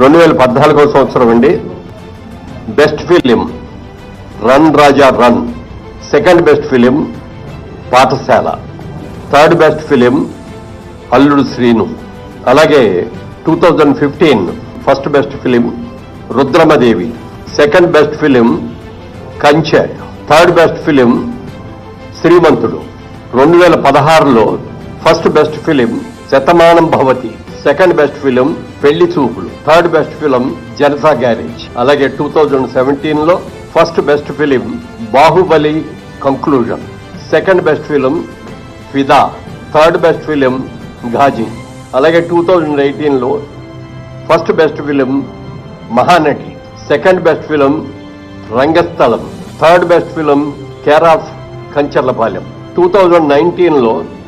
రెండు వేల పద్నాలుగో సంవత్సరం అండి. Best film run Raja run. Second best film Pathshala. Third best film Alludu Seenu. అలాగే two thousand fifteen first best film Rudhramadevi. Second best film Kanche. Third best film Srimanthudu. రెండు వేల పదహారులో first best film Shatamanam Bhavati. Second best film Pelli Choopulu. Third best film Janatha garage. అలాగే two thousand సెవెంటీన్లో first best film Baahubali conclusion. Second best film Fidaa. Third best film Ghazi. అలాగే two thousand ఎయిటీన్లో first best film Mahanati. Second best film Rangasthalam. Third best film care of Kancharapalem. Two thousand నైన్టీన్లో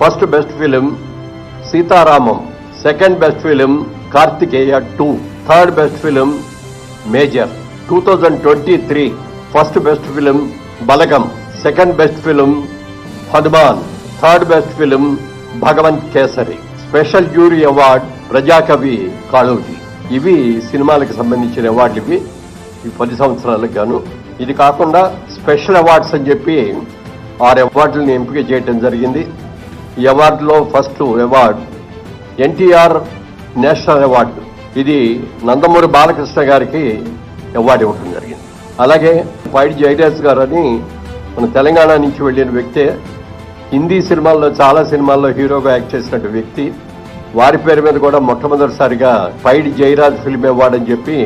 first best film Sitaramam second best film Karthikeya two third best film Major. Two thousand twenty three first best film Balagam second best film Hanuman third best film Bhagavanth Kesari. Special jury award ప్రజాకవి Kaloji. ఇవి సినిమాలకు సంబంధించిన అవార్డులు ఇవి ఈ పది సంవత్సరాలకు గాను. ఇది కాకుండా స్పెషల్ అవార్డ్స్ అని చెప్పి ఆరు అవార్డులను ఎంపిక చేయడం జరిగింది. ఈ అవార్డులో first award NTR national award. ఇది నందమూరి బాలకృష్ణ గారికి అవార్డు ఇవ్వడం జరిగింది. అలాగే పైడి జయరాజ్ గారు అని మన తెలంగాణ నుంచి వెళ్ళిన వ్యక్తే హిందీ సినిమాల్లో చాలా సినిమాల్లో హీరోగా యాక్ట్ చేసినట్టు వ్యక్తి. వారి పేరు మీద కూడా మొట్టమొదటిసారిగా పైడి జయరాజ్ ఫిల్మ్ అవార్డు అని చెప్పి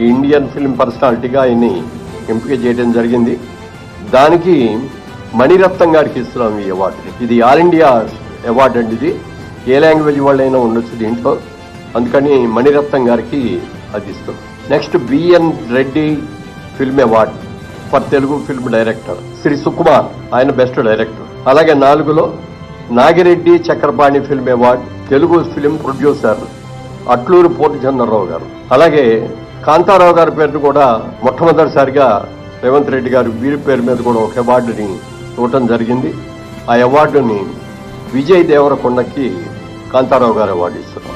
ఈ ఇండియన్ ఫిల్మ్ పర్సనాలిటీగా ఆయన్ని ఎంపిక చేయడం జరిగింది. దానికి మణిరత్నం గారికి ఇస్తున్నాం ఈ అవార్డు. ఇది ఆల్ ఇండియా అవార్డు అండి ఇది. ఏ లాంగ్వేజ్ వాళ్ళైనా ఉండొచ్చు దీంట్లో. అందుకని మణిరత్నం గారికి అది ఇస్తాం next BN Reddy film award for Telugu film director. Shri Sukumar ఆయన బెస్ట్ డైరెక్టర్. అలాగే నాలుగులో Nagireddy Chakrapani film award Telugu film producer Atluri Purnachandrarao garu. అలాగే కాంతారావు గారి పేరును కూడా మొట్టమొదటిసారిగా రేవంత్ రెడ్డి గారు వీరి పేరు మీద కూడా ఒక అవార్డుని ఇవ్వటం జరిగింది. ఆ అవార్డుని విజయ్ దేవరకొండకి కాంతారావు గారు అవార్డు ఇస్తారు